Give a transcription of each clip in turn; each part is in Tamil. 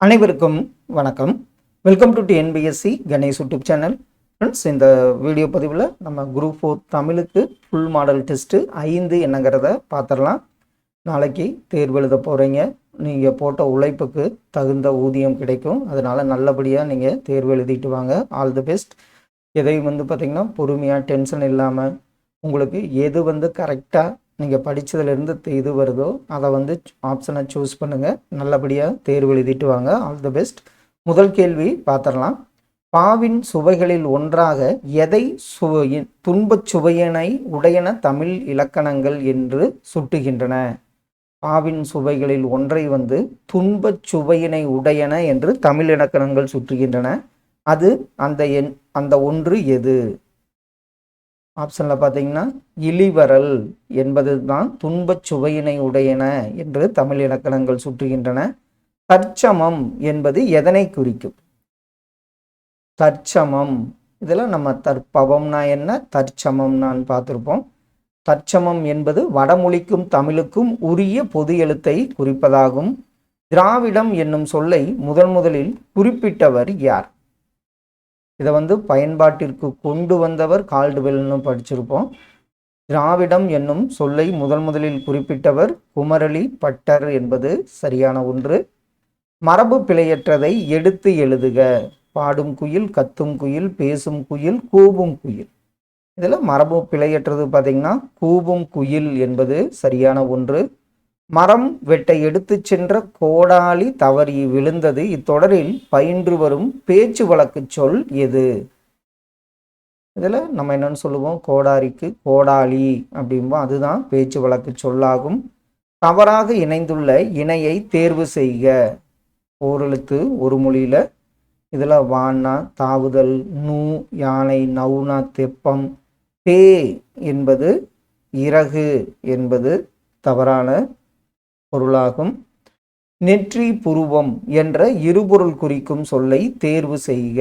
அனைவருக்கும் வணக்கம். Welcome to TNPSC Ganesh YouTube channel friends இந்த வீடியோ பதிவில் நம்ம குரூப் ஃபோர் தமிழுக்கு ஃபுல் மாடல் டெஸ்ட்டு ஐந்து என்னங்கிறத பார்த்துடலாம் நாளைக்கு தேர்வு எழுத போகிறீங்க நீங்கள் போட்ட உழைப்புக்கு தகுந்த ஊதியம் கிடைக்கும். அதனால் நல்லபடியாக நீங்கள் தேர்வு எழுதிட்டு வாங்க. ஆல் தி பெஸ்ட் எதையும் வந்து பார்த்திங்கன்னா பொறுமையாக டென்ஷன் இல்லாமல் உங்களுக்கு எது வந்து கரெக்டாக நீங்கள் படித்ததுலேருந்து இது வருதோ அதை வந்து ஆப்ஷனை சூஸ் பண்ணுங்கள் நல்லபடியாக தேர்வு எழுதிட்டு வாங்க. ஆல் தி பெஸ்ட் முதல் கேள்வி பார்த்துடலாம் பாவின் சுவைகளில் ஒன்றாக எதை சுவையின் துன்பச் சுவையினை உடையன தமிழ் இலக்கணங்கள் என்று சுட்டுகின்றன? பாவின் சுவைகளில் ஒன்றை வந்து துன்பச் சுவையினை உடையன என்று தமிழ் இலக்கணங்கள் சுற்றுகின்றன. அது அந்த எண் அந்த ஒன்று எது? ஆப்ஷனில் பார்த்தீங்கன்னா இழிவரல் என்பது தான் துன்பச் சுவையினை உடையன என்று தமிழ் இலக்கணங்கள் சுற்றுகின்றன. தற்சமம் என்பது எதனை குறிக்கும்? தற்சமம். இதில் நம்ம தற்பவம்னா என்ன? தற்சமம்னான்னு பார்த்துருப்போம். தற்சமம் என்பது வடமொழிக்கும் தமிழுக்கும் உரிய பொது எழுத்தை குறிப்பதாகும். திராவிடம் என்னும் சொல்லை முதன் முதலில் குறிப்பிட்டவர் யார்? இதை வந்து பயன்பாட்டிற்கு கொண்டு வந்தவர் கால்டுவெல்னு படிச்சிருப்போம். திராவிடம் என்னும் சொல்லை முதல் முதலில் குறிப்பிட்டவர் குமரளி பட்டர் என்பது சரியான ஒன்று. மரபு பிழையற்றதை எடுத்து எழுதுக. பாடும் குயில் கத்தும் குயில் பேசும் குயில் கூவும் குயில். இதில் மரபு பிழையற்றது பார்த்திங்கன்னா கூவும் குயில் என்பது சரியான ஒன்று. மரம் வெட்ட எடுத்துச் சென்ற கோடாலி தவறி விழுந்தது. இத்தொடரில் பயின்று வரும் பேச்சு வழக்கு சொல் எது? இதில் நம்ம என்னென்னு சொல்லுவோம்? கோடாரிக்கு கோடாலி அப்படிம்போம் அதுதான் பேச்சு வழக்கு சொல்லாகும். தவறாக இணைந்துள்ள இணையை தேர்வு செய்க. ஓரெழுத்து ஒரு மொழியில். இதில் வானா தாவுதல் நூ யானை நவுனா தெப்பம். பே என்பது இறகு என்பது தவறான பொருளாகும். நெற்றி புருவம் என்ற இருபொருள் குறிக்கும் சொல்லை தேர்வு செய்க.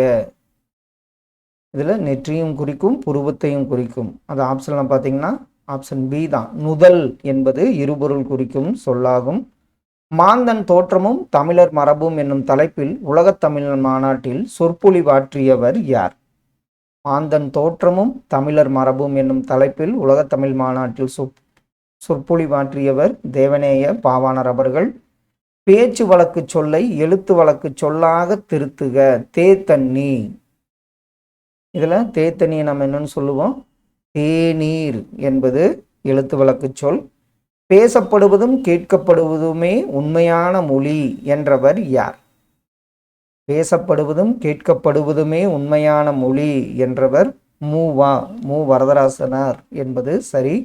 இதில் நெற்றியும் குறிக்கும் புருவத்தையும் குறிக்கும். அது ஆப்ஷன்லாம் பார்த்தீங்கன்னா ஆப்ஷன் பி தான். நுதல் என்பது இருபொருள் குறிக்கும் சொல்லாகும். மாந்தன் தோற்றமும் தமிழர் மரபும் என்னும் தலைப்பில் உலகத் தமிழ் மாநாட்டில் சொற்பொழிவாற்றியவர் யார்? மாந்தன் தோற்றமும் தமிழர் மரபும் என்னும் தலைப்பில் உலகத்தமிழ் மாநாட்டில் சொற் சொற்பொழிவாற்றியவர் தேவநேய பாவாணர் அவர்கள் பேச்சு வழக்கு சொல்லை எழுத்து வழக்கு சொல்லாக திருத்துக தேத்தண்ணி இதில் தேத்தண்ணியை நம்ம என்னன்னு சொல்லுவோம்? தேநீர் என்பது எழுத்து வழக்கு சொல். பேசப்படுவதும் கேட்கப்படுவதுமே உண்மையான மொழி என்றவர் யார்? பேசப்படுவதும் கேட்கப்படுவதுமே உண்மையான மொழி என்றவர் மூவா மு. வரதராசனார் என்பது சரி.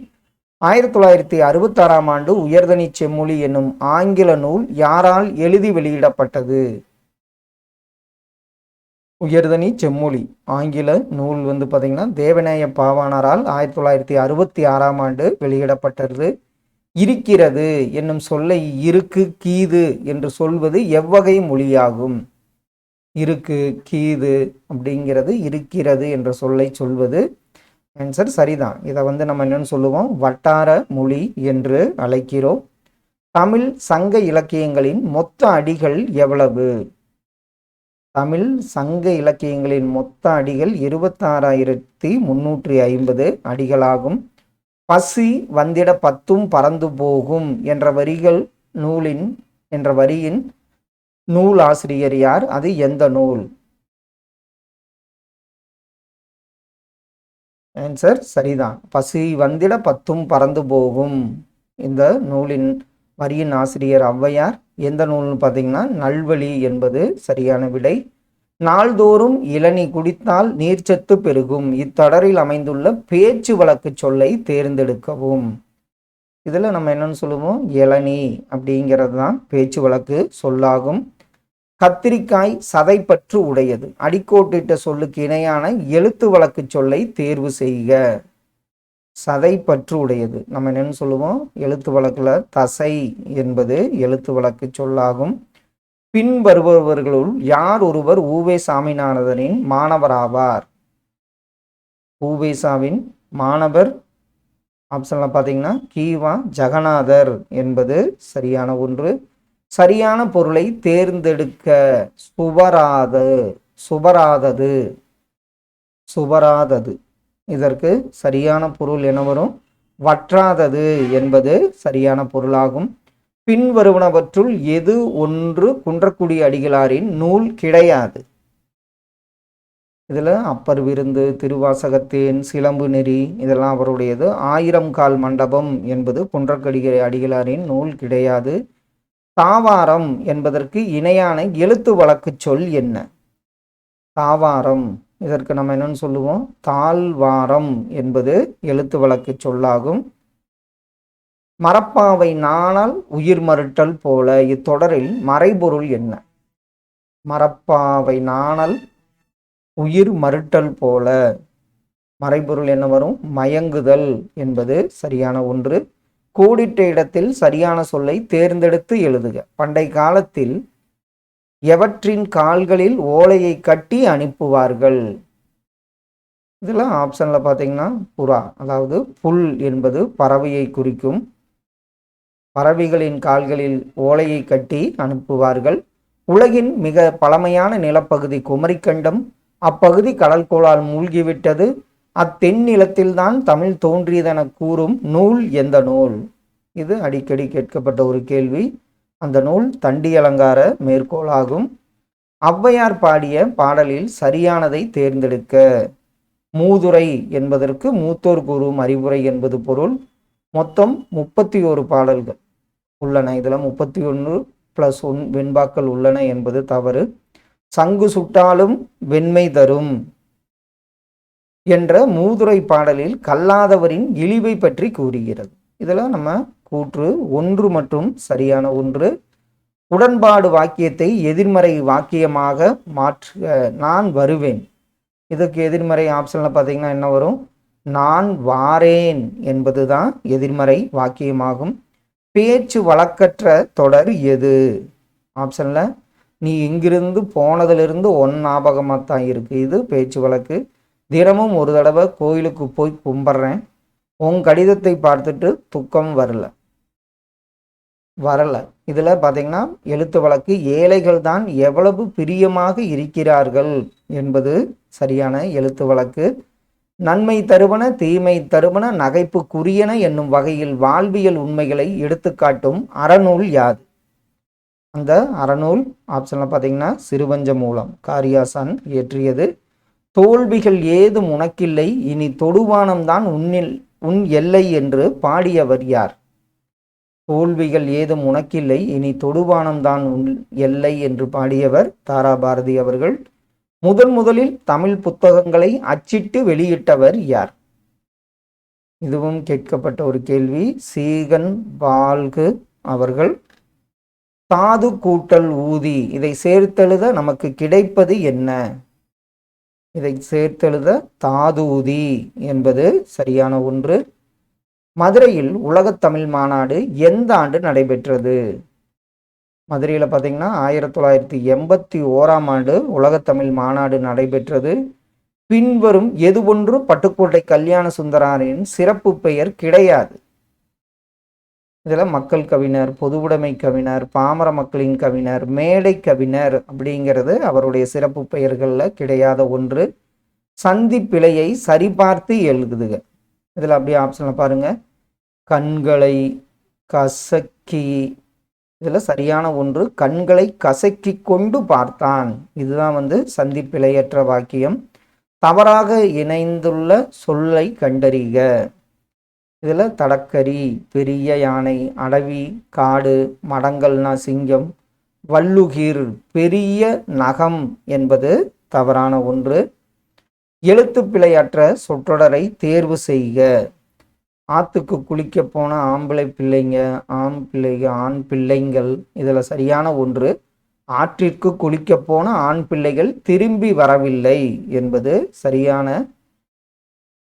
ஆயிரத்தி தொள்ளாயிரத்தி அறுபத்தாறாம் ஆண்டு உயர்தனி செம்மொழி என்னும் ஆங்கில நூல் யாரால் எழுதி வெளியிடப்பட்டது? உயர்தனி செம்மொழி. ஆங்கில நூல் வந்து பார்த்தீங்கன்னா தேவநேய பாவாணரால் ஆயிரத்தி தொள்ளாயிரத்தி அறுபத்தி ஆறாம் ஆண்டு வெளியிடப்பட்டது. இருக்கிறது என்னும் சொல்லை இருக்கு கீது என்று சொல்வது எவ்வகை மொழியாகும். இருக்கு கீது அப்படிங்கிறது இருக்கிறது என்ற சொல்லை சொல்வது. ஆன்சர் சரிதான். இதை வந்து நம்ம என்னன்னு சொல்லுவோம்? வட்டார மொழி என்று அழைக்கிறோம். தமிழ் சங்க இலக்கியங்களின் மொத்த அடிகள் எவ்வளவு? தமிழ் சங்க இலக்கியங்களின் மொத்த அடிகள் இருபத்தாறாயிரத்தி முன்னூற்றி ஐம்பது அடிகளாகும். பசி வந்திட பத்தும் பறந்து போகும் என்ற வரிகள் நூலின் என்ற வரியின் நூல் ஆசிரியர் யார்? அது எந்த நூல்? ஆன்சர் சரிதான். பசி வந்திட பத்தும் பறந்து போகும். இந்த நூலின் வரியின் ஆசிரியர் ஔவையார் எந்த நூல்னு பார்த்தீங்கன்னா நல்வழி என்பது சரியான விடை. நாள்தோறும் இளநீ குடித்தால் நீர்ச்சத்து பெருகும். இத்தொடரில் அமைந்துள்ள பேச்சு வழக்கு சொல்லை தேர்ந்தெடுக்கவும். இதில் நம்ம என்னன்னு சொல்லுவோம்? இளநீ அப்படிங்கிறது தான் பேச்சு வழக்கு சொல்லாகும். கத்திரிக்காய் சதைப்பற்று உடையது. அடிக்கோட்டிட்ட சொல்லுக்கு இணையான எழுத்து வழக்கு சொல்லை தேர்வு செய்க. சதைப்பற்று உடையது. நம்ம என்னென்னு சொல்லுவோம்? எழுத்து வழக்கில் தசை என்பது எழுத்து வழக்கு சொல்லாகும். பின் வருபவர்களுள் யார் ஒருவர் ஊவே சாமிநாதனின் மாணவராவார்? ஊவேசாவின் மாணவர். ஆப்ஷனில் பார்த்தீங்கன்னா கீவா ஜெகநாதர் என்பது சரியான ஒன்று. சரியான பொருளை தேர்ந்தெடுக்க சுபராது சுபராதது சுபராதது இதற்கு சரியான பொருள் என வரும்? வற்றாதது என்பது சரியான பொருளாகும். பின்வருவனவற்றுள் எது ஒன்று குன்றக்குடி அடிகளாரின் நூல் கிடையாது. இதில் அப்பர் விருந்து திருவாசகத்தேன் சிலம்பு நெறி இதெல்லாம் அவருடையது. ஆயிரம் கால் மண்டபம் என்பது குன்றக்கடிகை அடிகளாரின் நூல் கிடையாது. தாவாரம் என்பதற்கு இணையான எழுத்து வழக்கு சொல் என்ன? தாவாரம். இதற்கு நம்ம என்னன்னு சொல்லுவோம்? தாழ்வாரம் என்பது எழுத்து வழக்கு சொல்லாகும். மரப்பாவை நாணால் உயிர் மறுட்டல் போல இத்தொடரில் மறைபொருள் என்ன? மரப்பாவை நாணல் உயிர் மறுட்டல் போல. மறைபொருள் என்ன வரும்? மயங்குதல் என்பது சரியான ஒன்று. கோடிட்ட இடத்தில் சரியான சொல்லை தேர்ந்தெடுத்து எழுதுக. பண்டை காலத்தில் எவற்றின் கால்களில் ஓலையை கட்டி அனுப்புவார்கள்? இதெல்லாம் ஆப்ஷனில் பார்த்தீங்கன்னா புறா அதாவது புல் என்பது பறவையை குறிக்கும். பறவைகளின் கால்களில் ஓலையை கட்டி அனுப்புவார்கள். உலகின் மிக பழமையான நிலப்பகுதி குமரிக்கண்டம். அப்பகுதி கடல்கோளால் மூழ்கிவிட்டது. அத்தென்னிலத்தில்தான் தமிழ் தோன்றியதென கூறும் நூல் எந்த நூல்? இது அடிக்கடி கேட்கப்பட்ட ஒரு கேள்வி. அந்த நூல் தண்டி அலங்கார மேற்கோளாகும். ஔவையார் பாடிய பாடலில் சரியானதை தேர்ந்தெடுக்க. மூதுரை என்பதற்கு மூத்தோர் கூறும் அறிவுரை என்பது பொருள். மொத்தம் முப்பத்தி ஒரு பாடல்கள் உள்ளன. இதில் முப்பத்தி ஒன்று ப்ளஸ் ஒன் வெண்பாக்கள் உள்ளன என்பது தவறு. சங்கு சுட்டாலும் வெண்மை தரும். என்ற மூதுரை பாடலில் கல்லாதவரின் இழிவை பற்றி கூறுகிறது. இதில் நம்ம கூற்று ஒன்று மற்றும் சரியான ஒன்று. உடன்பாடு வாக்கியத்தை எதிர்மறை வாக்கியமாக மாற்ற நான் வருவேன். இதுக்கு எதிர்மறை ஆப்ஷனில் பார்த்தீங்கன்னா என்ன வரும்? நான் வாரேன் என்பது தான் எதிர்மறை வாக்கியமாகும். பேச்சு வழக்கற்ற தொடர் எது? ஆப்ஷனில் நீ இங்கிருந்து போனதிலிருந்து ஒன் ஞாபகமாக தான் இருக்குது இது பேச்சு வழக்கு. தினமும் ஒரு தடவை கோயிலுக்கு போய் கும்பிட்றேன். உன் கடிதத்தை பார்த்துட்டு துக்கம் வரல. வரல. இதில் பார்த்தீங்கன்னா எழுத்து வழக்கு ஏழைகள் தான் எவ்வளவு பிரியமாக இருக்கிறார்கள் என்பது சரியான எழுத்து வழக்கு. நன்மை தருவன தீமை தருவன நகைப்புக்குரியன என்னும் வகையில் வாழ்வியல் உண்மைகளை எடுத்துக்காட்டும் அறநூல் யாது? அந்த அறநூல் ஆப்ஷனில் பார்த்தீங்கன்னா சிறுவஞ்ச மூலம் காரியாசன் இயற்றியது. தோல்விகள் ஏதும் உனக்கில்லை இனி தொடுவானம்தான் உன்னில் உன் எல்லை என்று பாடியவர் யார்? தோல்விகள் ஏதும் உனக்கில்லை இனி தொடுவானம்தான் உன் எல்லை என்று பாடியவர் தாரா பாரதி அவர்கள். முதன் முதலில் தமிழ் புத்தகங்களை அச்சிட்டு வெளியிட்டவர் யார்? இதுவும் கேட்கப்பட்ட ஒரு கேள்வி. சீகன் பால்கு அவர்கள். தாது கூட்டல் ஊதி இதை சேர்த்தெழுத நமக்கு கிடைப்பது என்ன? இதை சேர்த்தெழுத தாதூதி என்பது சரியான ஒன்று. மதுரையில் உலகத் தமிழ் மாநாடு எந்த ஆண்டு நடைபெற்றது? மதுரையில் பார்த்தீங்கன்னா ஆயிரத்தி தொள்ளாயிரத்தி எண்பத்தி ஓராம் ஆண்டு உலகத்தமிழ் மாநாடு நடைபெற்றது. பின்வரும் எது ஒன்று பட்டுக்கோட்டை கல்யாண சுந்தராரின் சிறப்பு பெயர் கிடையாது. இதில் மக்கள் கவிஞர் பொதுவுடைமை கவிஞர் பாமர மக்களின் கவிஞர் மேடை கவிஞர் அப்படிங்கிறது அவருடைய சிறப்பு பெயர்களில் கிடையாத ஒன்று. சந்தி பிழையை சரிபார்த்து எழுதுக. இதில் அப்படியே ஆப்ஷனில் பாருங்கள் கண்களை கசக்கி இதில் சரியான ஒன்று கண்களை கசக்கி கொண்டு பார்த்தான். இதுதான் வந்து சந்தி பிழையற்ற வாக்கியம். தவறாக இணைந்துள்ள சொல்லை கண்டறிக. இதில் தடக்கரி பெரிய யானை அடவி காடு மடங்கல்னா சிங்கம் வள்ளுகீர் பெரிய நகம் என்பது தவறான ஒன்று. எழுத்து பிழையற்ற சொற்றொடரை தேர்வு செய்க. ஆத்துக்கு குளிக்க போன ஆம்பளை பிள்ளைங்க ஆண் பிள்ளைங்க ஆண் பிள்ளைங்கள் இதில் சரியான ஒன்று. ஆற்றிற்கு குளிக்க போன ஆண் பிள்ளைகள் திரும்பி வரவில்லை என்பது சரியான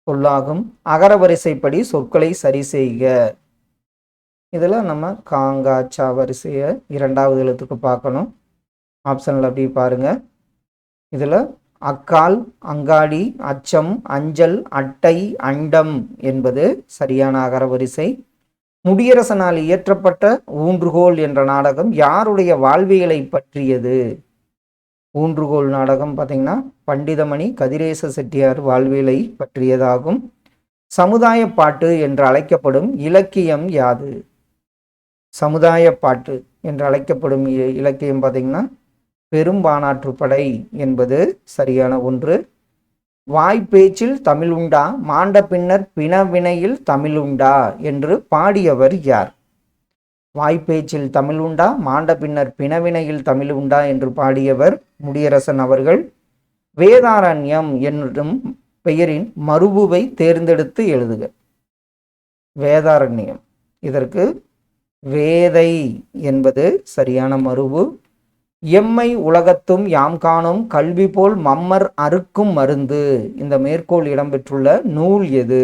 சொல்லாகும். அகரவரிசைப்படி சொற்களை சரி செய்க. இதில் நம்ம காங்காச்சா வரிசையை இரண்டாவது எழுத்துக்கு பார்க்கணும். ஆப்ஷனில் அப்படி பாருங்கள் இதில் அக்கால் அங்காடி அச்சம் அஞ்சல் அட்டை அண்டம் என்பது சரியான அகரவரிசை. முடியரசனால் இயற்றப்பட்ட ஊன்றுகோல் என்ற நாடகம் யாருடைய வாழ்வியலை பற்றியது? ஊன்றுகோல் நாடகம் பார்த்தீங்கன்னா பண்டிதமணி கதிரேச செட்டியார் வாழ்வியலை பற்றியதாகும். சமுதாய பாட்டு என்று அழைக்கப்படும் இலக்கியம் யாது? சமுதாய பாட்டு என்று அழைக்கப்படும் இ- இலக்கியம் பார்த்தீங்கன்னா பெரும்பானாற்றுப்படை என்பது சரியான ஒன்று. வாய்ப்பேச்சில் தமிழ் உண்டா மாண்ட பின்னர் பிணவினையில் தமிழ் உண்டா என்று பாடியவர் யார்? வாய்ப்பேச்சில் தமிழ் உண்டா மாண்ட பின்னர் பிணவினையில் தமிழ் உண்டா என்று பாடியவர் முடியரசன் அவர்கள் வேதாரண்யம் என்னும் பெயரின் மறுபுவை தேர்ந்தெடுத்து எழுதுக. வேதாரண்யம். இதற்கு வேதை என்பது சரியான மறுபு. எம்மை உலகத்தும் யாம் காணும் கல்வி போல் மம்மர் அறுக்கும் மருந்து. இந்த மேற்கோள் இடம்பெற்றுள்ள நூல் எது?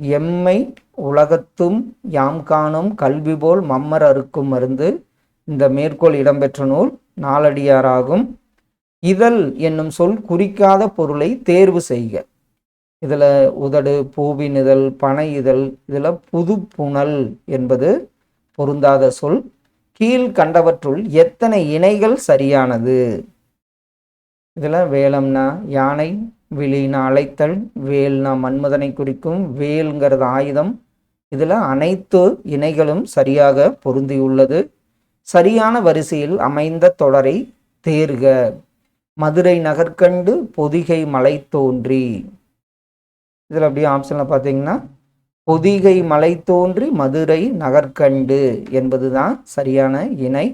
எம்மை உலகத்தும் யாம் காணும் கல்வி போல் மம்மர் அறுக்கும் மருந்து. இந்த மேற்கோள் இடம்பெற்ற நூல் நாலடியாராகும் இதழ் என்னும் சொல் குறிக்காத பொருளை தேர்வு செய்க. இதில் உதடு பூவின் இதழ் பனை இதழ் இதில் புது புனல் என்பது பொருந்தாத சொல். கீழ் கண்டவற்றுள் எத்தனை இணைகள் சரியானது? இதில் வேலம்னா யானை விழினா அழைத்தல் வேல்னா மன்மதனை குறிக்கும் வேல்ங்கிறது ஆயுதம். இதில் அனைத்து இணைகளும் சரியாக பொருந்தியுள்ளது. சரியான வரிசையில் அமைந்த தொடரை தேர்க. மதுரை நகர்கண்டு பொதிகை மலை தோன்றி. இதில் அப்படியே ஆப்ஷனில் பார்த்தீங்கன்னா பொதிகை மலை தோன்றி மதுரை நகர்கண்டு என்பதுதான் சரியான இணை.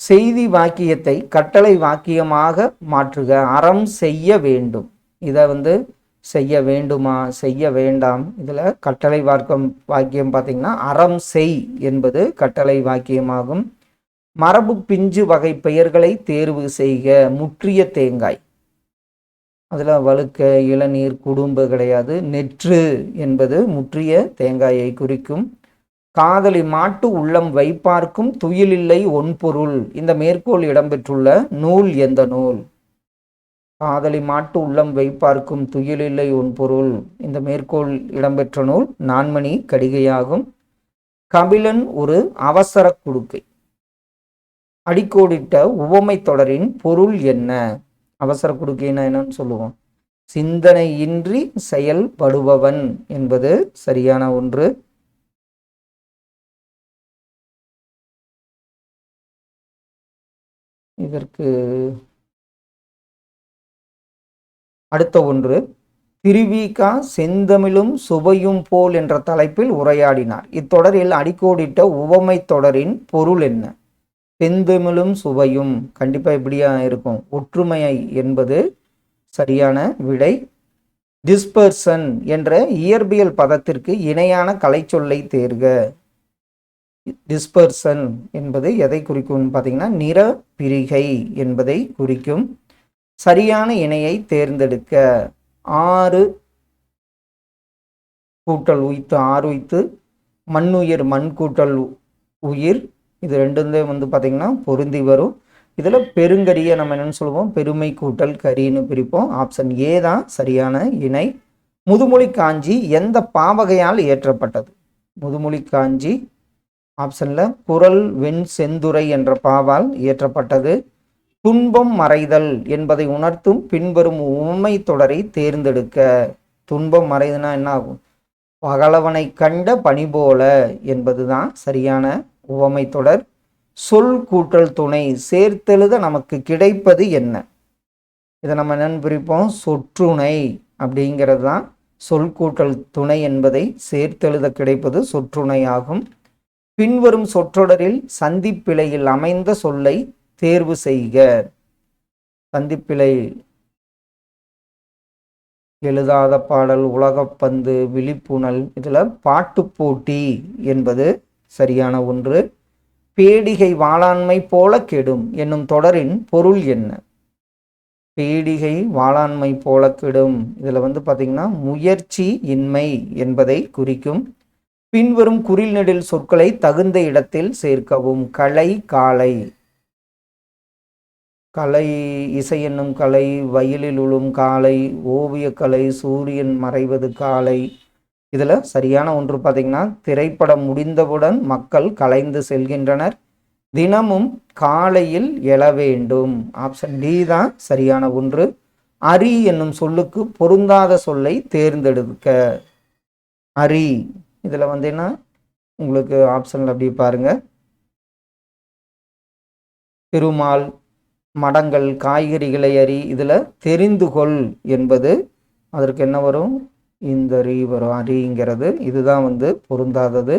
செய்தி வாக்கியத்தை கட்டளை வாக்கியமாக மாற்றுக. அறம் செய்ய வேண்டும். இதை வந்து செய்ய வேண்டுமா? செய்ய வேண்டாம். இதில் கட்டளை வாக்கம் வாக்கியம் பார்த்தீங்கன்னா அறம் செய் என்பது கட்டளை வாக்கியமாகும். மரபு பிஞ்சு வகை பெயர்களை தேர்வு செய்க. முற்றிய தேங்காய். அதில் வழுக்க இளநீர் குடும்பு கிடையாது. நெற்று என்பது முற்றிய தேங்காயை குறிக்கும். காதலி மாட்டு உள்ளம் வைப்பார்க்கும் துயிலில்லை ஒன்பொருள். இந்த மேற்கோள் இடம்பெற்றுள்ள நூல் எந்த நூல்? காதலி மாட்டு உள்ளம் வைப்பார்க்கும் துயிலில்லை ஒன்பொருள். இந்த மேற்கோள் இடம்பெற்ற நூல் நான்மணி கடிகையாகும். கபிலன் ஒரு அவசர குடுக்கை. அடிக்கோடிட்ட உவமை தொடரின் பொருள் என்ன? அவசர குடுக்கைன்னா என்னன்னு சொல்லுவோம். சிந்தனையின்றி செயல்படுபவன் என்பது சரியான ஒன்று. இதற்கு அடுத்த ஒன்று திருவிகா செந்தமிழும் சுவையும் போல் என்ற தலைப்பில் உரையாடினார். இத்தொடரில் அடிக்கோடிட்ட உவமை தொடரின் பொருள் என்ன? செந்தமிழும் சுவையும் கண்டிப்பாக இப்படியா இருக்கும். ஒற்றுமையை என்பது சரியான விடை. டிஸ்பர்சன் என்ற இயற்பியல் பதத்திற்கு இணையான கலைச்சொல்லை தேர்க. டிஸ்பர்சன் என்பது எதை குறிக்கும்னு பார்த்தீங்கன்னா நிற பிரிகை என்பதை குறிக்கும். சரியான இணையை தேர்ந்தெடுக்க ஆறு கூட்டல் உய்த்து ஆறு உய்த்து மண்ணுயிர் மண் கூட்டல் உயிர். இது ரெண்டுமே வந்து பார்த்திங்கன்னா பொருந்தி வரும். இதில் பெருங்கரியை நம்ம என்னென்னு சொல்லுவோம்? பெருமை கூட்டல் கரின்னு பிரிப்போம். ஆப்ஷன் ஏ தான் சரியான இணை. முதுமொழி காஞ்சி எந்த பாவகையால் இயற்றப்பட்டது முதுமொழி காஞ்சி ஆப்ஷனில் குரல் வெண் செந்துரை என்ற பாவால் இயற்றப்பட்டது. துன்பம் மறைதல் என்பதை உணர்த்தும் பின்வரும் உண்மை தொடரை தேர்ந்தெடுக்க. துன்பம் மறைதுனா என்ன ஆகும் பகலவனை கண்ட பணி போல என்பதுதான் சரியான உவமை தொடர். சொல் கூட்டல் துணை சேர்த்தெழுத நமக்கு கிடைப்பது என்ன? இதை நம்ம என்னன்னு பிரிப்போம்? சொற்றுணை அப்படிங்கிறது தான் சொல் கூட்டல் துணை என்பதை சேர்த்தெழுத கிடைப்பது சொற்றுணை ஆகும் பின்வரும் சொற்றொடரில் சந்திப்பிழையில் அமைந்த சொல்லை தேர்வு செய்க. சந்திப்பிழை. எழுதாத பாடல் உலகப்பந்து விழிப்புணல் இதில் பாட்டு போட்டி என்பது சரியான ஒன்று. பேடிகை வாளாண்மை போல கெடும் என்னும் தொடரின் பொருள் என்ன? பேடிகை வாளாண்மை போல கெடும். இதில் வந்து பார்த்திங்கன்னா முயற்சி இன்மை என்பதை குறிக்கும் பின்வரும் குறில் சொற்களை தகுந்த இடத்தில் சேர்க்கவும். கலை காலை. கலை இசை என்னும் கலை வயலில் உழும் காலை ஓவியக்கலை சூரியன் மறைவது காலை. இதில் சரியான ஒன்று பார்த்தீங்கன்னா திரைப்படம் முடிந்தவுடன் மக்கள் கலைந்து செல்கின்றனர். தினமும் காலையில் எழ வேண்டும். ஆப்ஷன் டி தான் சரியான ஒன்று. அரி என்னும் சொல்லுக்கு பொருந்தாத சொல்லை தேர்ந்தெடுக்க. அரி. இதில் வந்தீங்கன்னா உங்களுக்கு ஆப்ஷனில் அப்படி பாருங்கள் பெருமாள் மடங்கள் காய்கறிகளை அறி இதில் தெரிந்து கொள் என்பது அதற்கு என்ன வரும்? இந்த ரீ வரும். அரிங்கிறது இதுதான் வந்து பொருந்தாதது.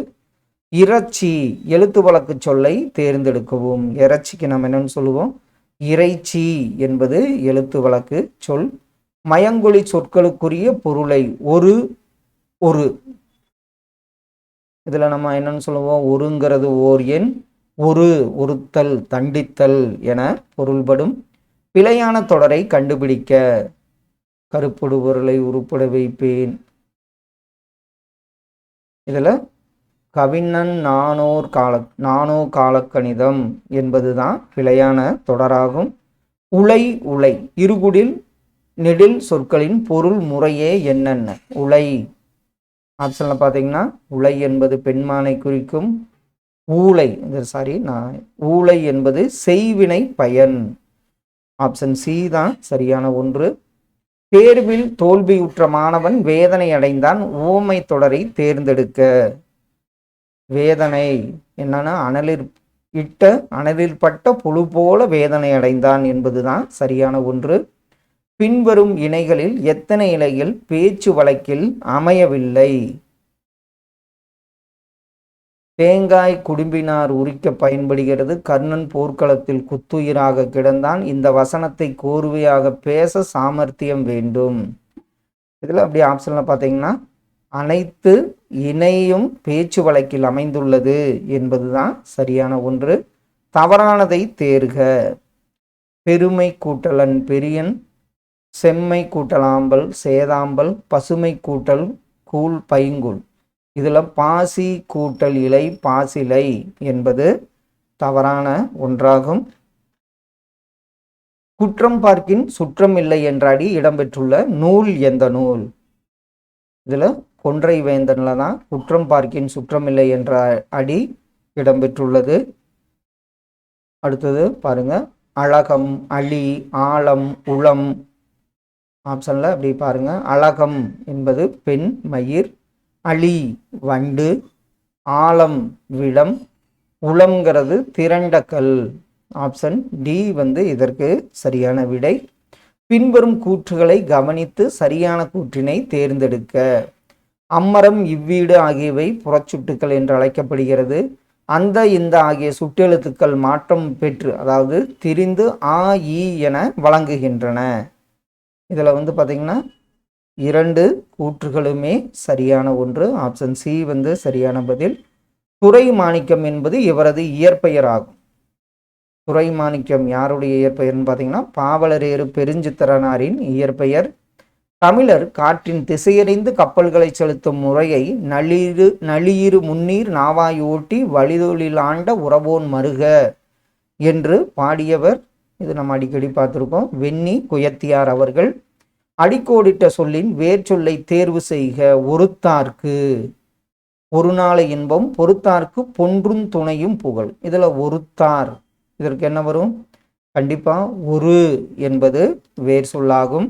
இறைச்சி எழுத்து வழக்கு சொல்லை தேர்ந்தெடுக்கவும். இறைச்சிக்கு நம்ம என்னென்னு சொல்லுவோம்? இறைச்சி என்பது எழுத்து வழக்கு சொல். மயங்கொழி சொற்களுக்குரிய பொருளை ஒரு ஒரு இதில் நம்ம என்னன்னு சொல்லுவோம் ஒருங்கிறது ஓர் எண் ஒரு ஒருத்தல் தண்டித்தல் என பொருள்படும். பிழையான தொடரை கண்டுபிடிக்க கருப்பொடு பொருளை உருப்பட வைப்பேன். இதில் கவிண்ணன் நானோர் கால நானோ காலக்கணிதம் என்பதுதான் பிழையான தொடராகும். உலை உலை இருகுடில் நெடில் சொற்களின் பொருள் முறையே என்னென்ன? உலை ஆப்ஷனில் பார்த்தீங்கன்னா உலை என்பது பெண்மானை குறிக்கும் ஊளை இது சாரி நான் ஊலை என்பது செய்வினை பயன். ஆப்ஷன் சி தான் சரியான ஒன்று. தேர்வில் தோல்வியுற்ற மாணவன் வேதனை அடைந்தான் ஓமை தொடரை தேர்ந்தெடுக்க. வேதனை என்னன்னா அனலில் இட்ட அனலில் பட்ட புழு போல வேதனை அடைந்தான் என்பதுதான் சரியான ஒன்று. பின்வரும் இணைகளில் எத்தனை இலைகள் பேச்சு வழக்கில் அமையவில்லை? தேங்காய் குடும்பினார் உரிக்க பயன்படுகிறது. கர்ணன் போர்க்களத்தில் குத்துயிராக கிடந்தான். இந்த வசனத்தை கோர்வையாக பேச சாமர்த்தியம் வேண்டும். இதில் அப்படி ஆப்ஷனில் பார்த்தீங்கன்னா அனைத்து இணையும் பேச்சு வழக்கில் அமைந்துள்ளது என்பதுதான் சரியான ஒன்று. தவறானதை தேர்க. பெருமை கூட்டலன் பெரியன் செம்மை கூட்டலாம்பல் சேதாம்பல் பசுமை கூட்டல் கூழ் பைங்கூழ். இதில் பாசி கூட்டல் இலை பாசிலை என்பது தவறான ஒன்றாகும். குற்றம் பார்க்கின் சுற்றம் இல்லை என்ற அடி இடம்பெற்றுள்ள நூல் எந்த நூல்? இதில் கொன்றை வேந்தனில் தான் குற்றம் பார்க்கின் சுற்றமில்லை என்ற அடி இடம்பெற்றுள்ளது. அடுத்தது பாருங்க. அழகம் அழி ஆழம் உளம் ஆப்ஷனில் அப்படி பாருங்கள் அழகம் என்பது பெண் மயிர் அழி வண்டு ஆழம் விடம் உளம்ங்கிறது திரண்டக்கல் ஆப்ஷன் டி வந்து இதற்கு சரியான விடை. பின்வரும் கூற்றுகளை கவனித்து சரியான கூற்றினை தேர்ந்தெடுக்க. அம்மரம் இவ்வீடு ஆகியவை புறச்சுட்டுக்கள் என்று அழைக்கப்படுகிறது. அந்த இந்த ஆகிய சுட்டெழுத்துக்கள் மாற்றம் பெற்று அதாவது திரிந்து ஆ இ என வழங்குகின்றன. இதில் வந்து பார்த்திங்கன்னா இரண்டு கூற்றுகளுமே சரியான ஒன்று. ஆப்ஷன் சி வந்து சரியான பதில். துறை மாணிக்கம் என்பது இவரது இயற்பெயர் ஆகும். துறை மாணிக்கம் யாருடைய இயற்பெயர்னு பார்த்தீங்கன்னா பாவலரேறு பெருஞ்சித்திரனாரின் இயற்பெயர். தமிழர் காற்றின் திசையறிந்து கப்பல்களை செலுத்தும் முறையை நளிரு நளியிரு முன்னீர் நாவாய் ஓட்டி வழிதொழில் ஆண்ட உறவோன் மருக என்று பாடியவர் இது நம்ம அடிக்கடி பார்த்துருக்கோம். வெண்ணி குயத்தியார் அவர்கள் அடிக்கோடிட்ட சொல்லின் வேர் சொல்லை தேர்வு செய்க ஒருத்தார்க்கு. ஒரு நாளை இன்பம் பொறுத்தார்க்கு பொன்றும் துணையும் புகழ். இதில் ஒருத்தார் இதற்கு என்ன வரும்? கண்டிப்பாக ஒரு என்பது வேர் சொல்லாகும்.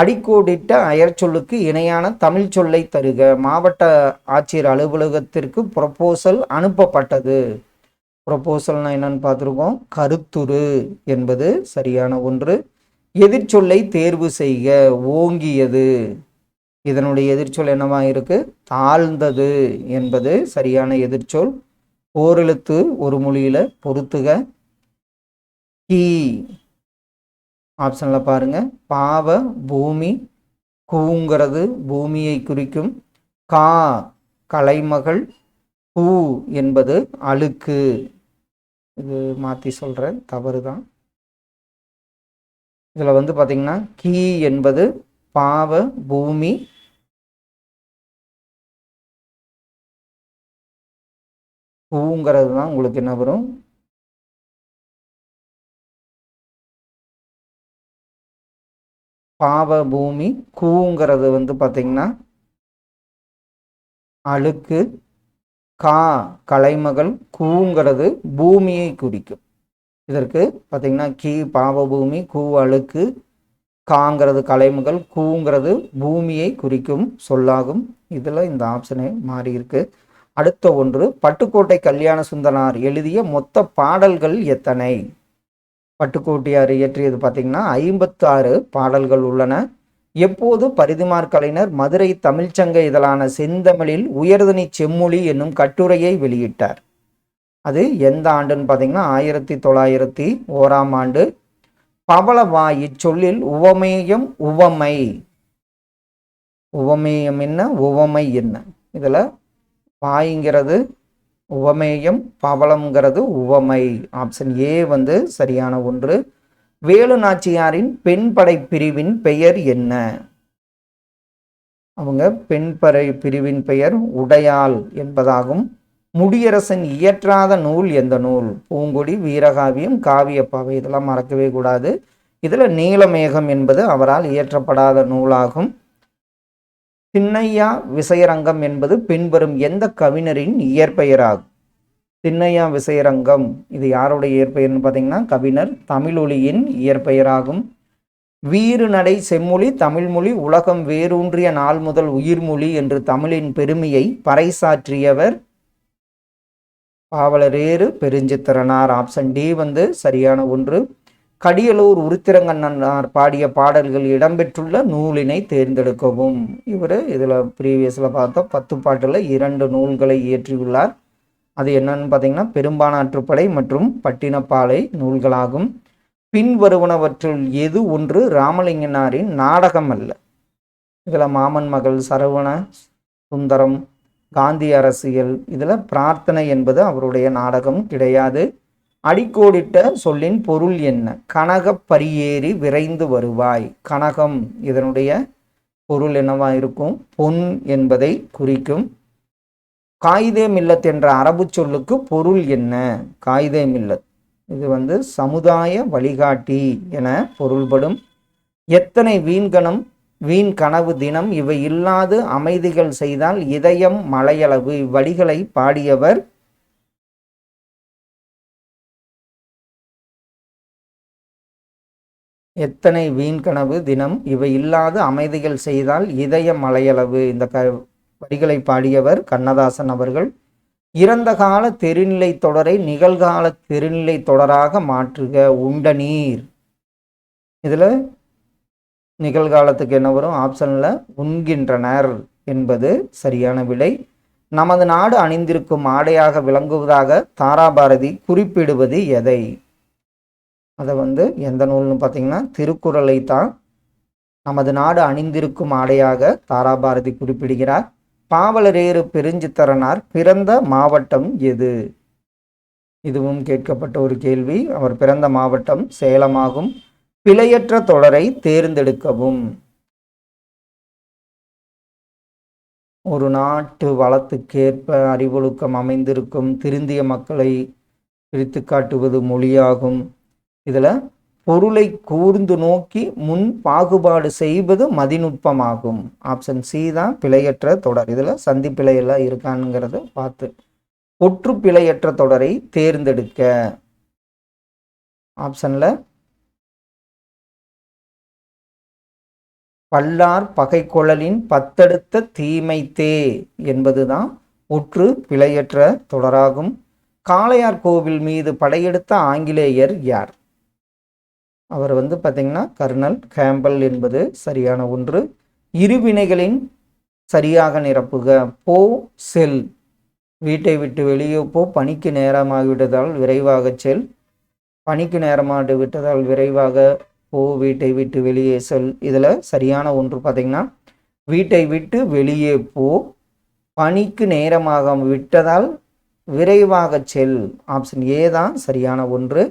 அடிக்கோடிட்ட அயற்சொல்லுக்கு இணையான தமிழ் சொல்லை தருக. மாவட்ட ஆட்சியர் அலுவலகத்திற்கு ப்ரொப்போசல் அனுப்பப்பட்டது. ப்ரொபோசல்னா என்னன்னு பார்த்துருக்கோம். கருத்துரு என்பது சரியான ஒன்று. எதிர்ச்சொல்லை தேர்வு செய்க ஓங்கியது. இதனுடைய எதிர்ச்சொல் என்னவா இருக்கு? தாழ்ந்தது என்பது சரியான எதிர்ச்சொல். ஓரெழுத்து ஒரு மொழியில பொருத்துக. கீ. ஆப்ஷனில் பாருங்க. பாவ பூமி கூங்கிறது பூமியை குறிக்கும். கா. கலைமகள் பூ என்பது அழுக்கு. இது மாற்றி சொல்கிறேன் தவறு தான் இதில் வந்து பார்த்தீங்கன்னா கீ என்பது பாவ பூமி. பூங்கிறது தான் உங்களுக்கு என்ன வரும்? பாவ பூமி. கூங்கிறது வந்து பார்த்தீங்கன்னா அழுக்கு. கா கலைமகள் கூங்கிறது பூமியை குறிக்கும். இதற்கு பார்த்தீங்கன்னா கீ பாவபூமி கூ அழுக்கு காங்கிறது கலைமகள் கூங்கிறது பூமியை குறிக்கும் சொல்லாகும். இதில் இந்த ஆப்ஷனே மாறி இருக்கு அடுத்த ஒன்று பட்டுக்கோட்டை கல்யாண சுந்தரனார் எழுதிய மொத்த பாடல்கள் எத்தனை? பட்டுக்கோட்டையார் இயற்றியது பார்த்தீங்கன்னா ஐம்பத்தாறு பாடல்கள் உள்ளன. எப்போது பரிதிமார் கலைஞர் மதுரை தமிழ்ச்சங்க இதழான செந்தமிழில் உயர்தனி செம்மொழி என்னும் கட்டுரையை வெளியிட்டார். அது எந்த ஆண்டுன்னு பார்த்தீங்கன்னா ஆயிரத்தி தொள்ளாயிரத்தி ஓராம் ஆண்டு பவளவா இச்சொல்லில் உவமேயம் உவமை. உவமேயம் என்ன உவமை என்ன? இதில் வாய்ங்கிறது உவமேயம் பவளம்ங்கிறது உவமை. ஆப்ஷன் ஏ வந்து சரியான ஒன்று. வேலு நாச்சியாரின் பெண் படை பிரிவின் பெயர் என்ன? அவங்க பெண் படை பிரிவின் பெயர் உடையாள் என்பதாகும். முடியரசன் இயற்றாத நூல் எந்த நூல்? பூங்கொடி வீரகாவியம் காவியப்பாவை இதெல்லாம் மறக்கவே கூடாது. இதில் நீலமேகம் என்பது அவரால் இயற்றப்படாத நூலாகும். சின்னையா விசயரங்கம் என்பது பின்வரும் எந்த கவிஞரின் இயற்பெயராகும்? திண்ணையா விசயரங்கம். இது யாருடைய இயற்பெயர்னு பார்த்தீங்கன்னா கவிஞர் தமிழொலியின் இயற்பெயராகும். வீறு நடை செம்மொழி தமிழ்மொழி உலகம் வேரூன்றிய நாள் முதல் உயிர்மொழி என்று தமிழின் பெருமையை பறைசாற்றியவர் பாவலரேறு பெருஞ்சித்திரனார். ஆப்ஷன் டி வந்து சரியான ஒன்று. கடியலூர் உருத்திரங்கண்ணனார் பாடிய பாடல்கள் இடம்பெற்றுள்ள நூலினை தேர்ந்தெடுக்கவும். இவர் இதில் ப்ரீவியஸில் பார்த்தோம். பத்து பாட்டில் இரண்டு நூல்களை இயற்றியுள்ளார். அது என்னன்னு பார்த்தீங்கன்னா பெரும்பானாற்றுப்படை மற்றும் பட்டினப்பாலை நூல்களாகும். பின்வருவனவற்றுள் எது ஒன்று ராமலிங்கனாரின் நாடகம் அல்ல. இதில் மாமன் மகள் சரவண சுந்தரம் காந்தி அரசியல் இதில் பிரார்த்தனை என்பது அவருடைய நாடகம் கிடையாது. அடிக்கோடிட்ட சொல்லின் பொருள் என்ன? கனகப் பரியேறி விரைந்து வருவாய். கனகம் இதனுடைய பொருள் என்னவா இருக்கும்? பொன் என்பதை குறிக்கும். காயிதே மில்லத் என்ற அரபு சொல்லுக்கு பொருள் என்ன? காயிதே மில்லத். இது வந்து சமுதாய வழிகாட்டி என பொருள்படும். எத்தனை வீண்கணம் வீண் கனவு தினம் இவை இல்லாது அமைதிகள் செய்தால் இதயம் மலையளவு. இவ்வடிகளை பாடியவர் எத்தனை வீண் கனவு தினம் இவை இல்லாது அமைதிகள் செய்தால் இதய மலையளவு. இந்த க வரிகளை பாடியவர் கண்ணதாசன் அவர்கள். இறந்த கால தெருநிலை தொடரை நிகழ்கால தெருநிலை தொடராக மாற்றுக உண்ட நீர். இதில் நிகழ்காலத்துக்கு என்ன வரும்? ஆப்ஷனில் உண்கின்றனர் என்பது சரியான விடை. நமது நாடு அணிந்திருக்கும் ஆடையாக விளங்குவதாக தாராபாரதி குறிப்பிடுவது எதை? அதை வந்து எந்த நூல்னு பார்த்தீங்கன்னா திருக்குறளை தான் நமது நாடு அணிந்திருக்கும் ஆடையாக தாராபாரதி குறிப்பிடுகிறார். பாவலரேறு பெருஞ்சித்திரனார் பிறந்த மாவட்டம் எது? இதுவும் கேட்கப்பட்ட ஒரு கேள்வி. அவர் பிறந்த மாவட்டம் சேலமாகும். பிழையற்ற தொடரை தேர்ந்தெடுக்கவும். ஒரு நாட்டு வளத்துக்கேற்ப அறிவொழுக்கம் அமைந்திருக்கும் திருந்திய மக்களை பிரித்து காட்டுவது மொழியாகும். இதில் பொருளை கூர்ந்து நோக்கி முன் பாகுபாடு செய்வது மதிநுட்பமாகும். ஆப்ஷன் சி தான் பிழையற்ற தொடர். இதில் சந்தி பிழையெல்லாம் இருக்கானுங்கிறத பார்த்து ஒற்று பிழையற்ற தொடரை தேர்ந்தெடுக்க. ஆப்ஷனில் பல்லார் பகைக்குழலின் பத்தெடுத்த தீமைத்தே என்பதுதான் ஒற்று பிழையற்ற தொடராகும். காளையார் கோவில் மீது படையெடுத்த ஆங்கிலேயர் யார்? அவர் வந்து பார்த்தீங்கன்னா கர்னல் கேம்பல் என்பது சரியான ஒன்று. இருவினைகளின் சரியாக நிரப்புக. போ செல். வீட்டை விட்டு வெளியே போ. பணிக்கு நேரமாகிவிட்டதால் விரைவாக செல். பணிக்கு நேரமாகி விட்டதால் விரைவாக போ. வீட்டை விட்டு வெளியே செல். இதில் சரியான ஒன்று பார்த்தீங்கன்னா வீட்டை விட்டு வெளியே போ. பணிக்கு நேரமாக விட்டதால் விரைவாக செல். ஆப்ஷன் ஏ தான் சரியான ஒன்று.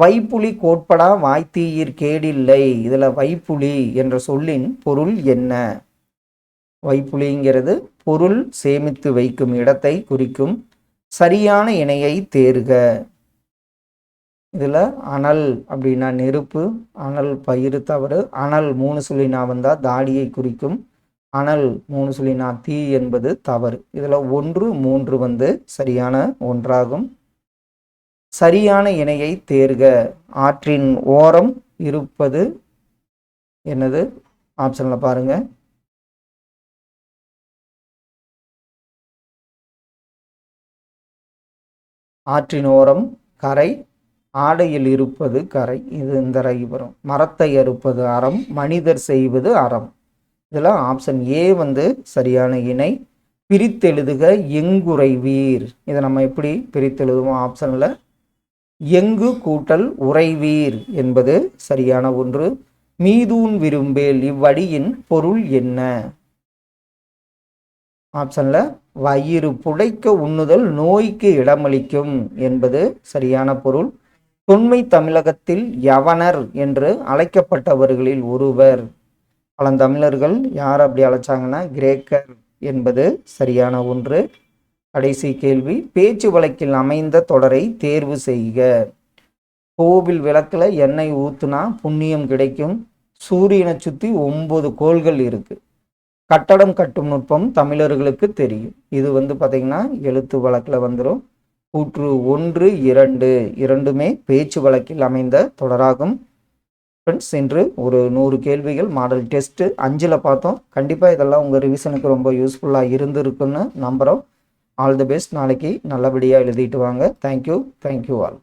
வைப்புலி கோட்படா வாய்த்தீயிற் கேடில்லை. இதில் வைப்புலி என்ற சொல்லின் பொருள் என்ன? வைப்புலிங்கிறது பொருள் சேமித்து வைக்கும் இடத்தை குறிக்கும் சரியான இணையை தேர்க. இதில் அனல் அப்படின்னா நெருப்பு அனல் பயிறு தவறு. அனல் மூணு சொல்லினா வந்தால் தாடியை குறிக்கும். அனல் மூணு சொல்லினா தீ என்பது தவறு. இதில் ஒன்று மூன்று வந்து சரியான ஒன்றாகும். சரியான இணையை தேர்க. ஆற்றின் ஓரம் இருப்பது என்னது? ஆப்ஷனில் பாருங்க. ஆற்றின் ஓரம் கரை ஆடையில் இருப்பது கரை. இது இந்த ரை மரத்தை அறுப்பது அறம் மனிதர் செய்வது அறம். இதில் ஆப்ஷன் ஏ வந்து சரியான இணை. பிரித்தெழுதுக எங்குறைவீர் இதை நம்ம எப்படி பிரித்தெழுதுவோம்? ஆப்ஷனில் எங்கு கூட்டல் உறைவீர் என்பது சரியான ஒன்று. மீதூன் விரும்பேல் இவ்வடியின் பொருள் என்ன? ஆப்ஷனில் வயிறு புடைக்க உண்ணுதல் நோய்க்கு இடமளிக்கும் என்பது சரியான பொருள். தொன்மை தமிழகத்தில் யவனர் என்று அழைக்கப்பட்டவர்களில் ஒருவர். பழந்தமிழர்கள் யார் அப்படி அழைச்சாங்கன்னா கிரேக்கர் என்பது சரியான ஒன்று. கடைசி கேள்வி பேச்சு வழக்கில் அமைந்த தொடரை தேர்வு செய்க. கோவில் விளக்கில் எண்ணெய் ஊற்றுனா புண்ணியம் கிடைக்கும். சூரியனை சுற்றி ஒம்பது கோள்கள் இருக்குது கட்டடம் கட்டும் நுட்பம் தமிழர்களுக்கு தெரியும். இது வந்து பார்த்திங்கன்னா எழுத்து வழக்கில் வந்துடும் கூற்று ஒன்று இரண்டு. இரண்டுமே பேச்சு வழக்கில் அமைந்த தொடராகும். ஃப்ரெண்ட்ஸ் இன்று ஒரு நூறு கேள்விகள் மாடல் டெஸ்ட்டு அஞ்சில் பார்த்தோம். கண்டிப்பாக இதெல்லாம் உங்கள் ரிவிஷனுக்கு ரொம்ப யூஸ்ஃபுல்லாக இருந்திருக்குன்னு நம்புகிறோம் ஆல் தி பெஸ்ட். நாளைக்கு நல்லபடியாக எழுதிட்டு வாங்க. Thank you thank you all